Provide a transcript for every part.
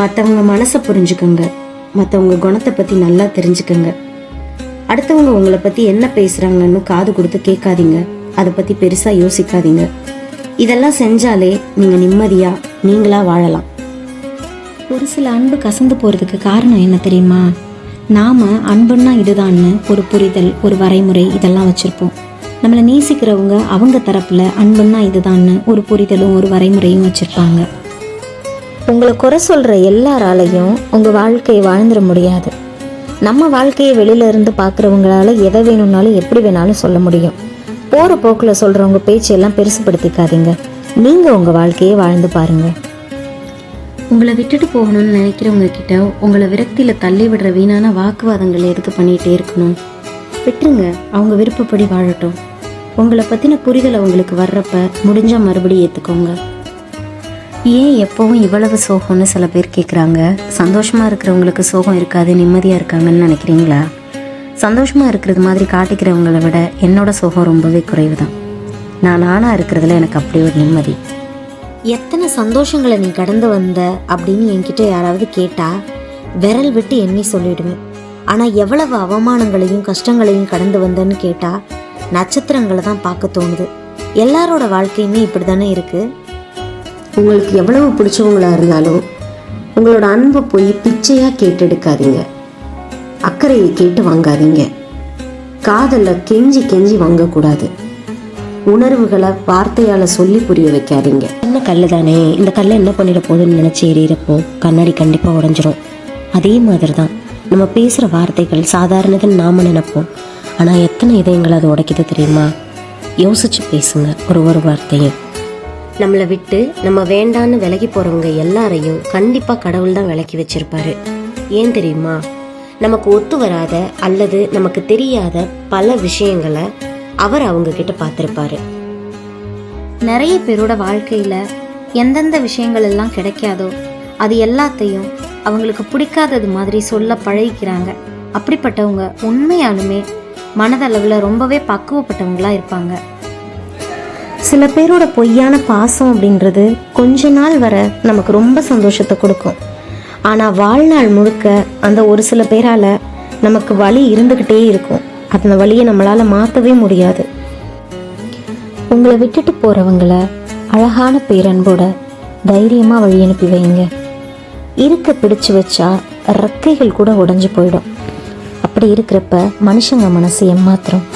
மற்றவங்க மனசை புரிஞ்சுக்கோங்க. மற்றவங்க குணத்தை பற்றி நல்லா தெரிஞ்சுக்கோங்க. அடுத்தவங்க உங்களை பற்றி என்ன பேசுகிறாங்கன்னு காது கொடுத்து கேட்காதீங்க. அதை பற்றி பெருசாக யோசிக்காதீங்க. இதெல்லாம் செஞ்சாலே நீங்கள் நிம்மதியாக நீங்களாக வாழலாம். ஒரு சில அன்பு கசந்து போகிறதுக்கு காரணம் என்ன தெரியுமா? நாம் அன்புன்னா இதுதான்னு ஒரு புரிதல் ஒரு வரைமுறை இதெல்லாம் வச்சுருப்போம். நம்மளை நேசிக்கிறவங்க அவங்க தரப்பில் அன்புன்னா இதுதான்னு ஒரு புரிதலும் ஒரு வரைமுறையும் வச்சுருப்பாங்க. உங்களை குறை சொல்கிற எல்லாராலையும் உங்கள் வாழ்க்கையை வாழ்ந்துட முடியாது. நம்ம வாழ்க்கையை வெளியில இருந்து பார்க்குறவங்களால எதை வேணும்னாலும் எப்படி வேணாலும் சொல்ல முடியும். போகிற போக்கில் சொல்கிறவங்க பேச்செல்லாம் பெருசுப்படுத்திக்காதீங்க. நீங்கள் உங்கள் வாழ்க்கையை வாழ்ந்து பாருங்கள் உங்களை விட்டுட்டு போகணும்னு நினைக்கிறவங்க கிட்ட உங்களை விரக்தியில் தள்ளி விடுற வீணான வாக்குவாதங்கள் எதுக்கு பண்ணிகிட்டே இருக்கணும்? விட்டுருங்க. அவங்க விருப்பப்படி வாழட்டும். உங்களை பற்றின புரிதல் அவங்களுக்கு வர்றப்ப முடிஞ்சால் மறுபடியும் ஏற்றுக்கோங்க ஏன் எப்போவும் இவ்வளவு சோகம்னு சில பேர் கேட்குறாங்க சந்தோஷமாக இருக்கிறவங்களுக்கு சோகம் இருக்காது நிம்மதியாக இருக்காங்கன்னு நினைக்கிறீங்களா? சந்தோஷமாக இருக்கிறது மாதிரி காட்டிக்கிறவங்கள விட என்னோட சோகம் ரொம்பவே குறைவு தான் நான் நானாக இருக்கிறதுல எனக்கு அப்படி ஒரு நிம்மதி. எத்தனை சந்தோஷங்களை நீ கடந்து வந்த அப்படின்னு என்கிட்ட யாராவது கேட்டால் விரல் விட்டு எண்ணி சொல்லிடுவேன் ஆனால் எவ்வளவு அவமானங்களையும் கஷ்டங்களையும் கடந்து வந்தேன்னு கேட்டால் நட்சத்திரங்களை தான் பார்க்க தோணுது. எல்லாரோட வாழ்க்கையுமே இப்படி தானே இருக்குது உங்களுக்கு எவ்வளவு பிடிச்சவங்களா இருந்தாலும் உங்களோட அன்பை போய் பிச்சையாக கேட்டெடுக்காதீங்க. அக்கறையை கேட்டு வாங்காதீங்க. காதலில் கெஞ்சி கெஞ்சி வாங்கக்கூடாது. உணர்வுகளை வார்த்தையால் சொல்லி புரிய வைக்காதீங்க. என்ன கல் தானே இந்த கல்லை என்ன பண்ணிட போகுதுன்னு நினச்சி எறிகிறப்போ கண்ணாடி கண்டிப்பாக உடஞ்சிரும். அதே மாதிரி தான் நம்ம பேசுகிற வார்த்தைகள் சாதாரணதுன்னு நாம நினைப்போம். ஆனால் எத்தனை இதயங்கள் அது உடைக்குது தெரியுமா? யோசிச்சு பேசுங்க. ஒரு ஒரு வார்த்தையும். நம்மளை விட்டு நம்ம வேண்டான்னு விலகி போறவங்க எல்லாரையும் கண்டிப்பா கடவுள் தான் விலக்கி வச்சிருப்பாரு. ஏன் தெரியுமா? நமக்கு ஒத்து வராத அல்லது நமக்கு தெரியாத பல விஷயங்களை அவர் அவங்க கிட்ட பார்த்துருப்பாரு. நிறைய பேரோட வாழ்க்கையில் எந்தெந்த விஷயங்கள் எல்லாம் கிடைக்காதோ அது எல்லாத்தையும் அவங்களுக்கு பிடிக்காதது மாதிரி சொல்ல பழகிக்கிறாங்க. அப்படிப்பட்டவங்க உண்மையாலுமே மனதளவில் ரொம்பவே பக்குவப்பட்டவங்களா இருப்பாங்க. சில பேரோட பொய்யான பாசம் அப்படின்றது கொஞ்ச நாள் வர நமக்கு ரொம்ப சந்தோஷத்தை கொடுக்கும். ஆனால் வாழ்நாள் முழுக்க அந்த ஒரு சில பேரால் நமக்கு வலி இருந்துக்கிட்டே இருக்கும். அந்த வலியை நம்மளால் மாற்றவே முடியாது. உங்களை விட்டுட்டு போகிறவங்கள அழகான பேரன்போட தைரியமாக வழி அனுப்பி வைங்க. இருக்க பிடிச்சு வச்சா ரெக்கைகள் கூட உடஞ்சு போயிடும். அப்படி இருக்கிறப்ப மனுஷங்க மனசு ஏமாத்திரம்.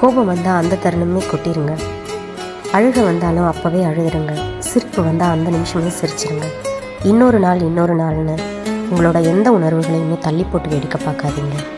கோபம் வந்தால் அந்த தருணமே கொட்டிருங்க. அழுக வந்தாலும் அப்போவே அழுதுருங்க. சிரிப்பு வந்தால் அந்த நிமிஷமே சிரிச்சிருங்க. இன்னொரு நாள் இன்னொரு நாள்னு உங்களோட எந்த உணர்வுகளையுமே தள்ளி போட்டு வேடிக்கை பார்க்காதீங்க.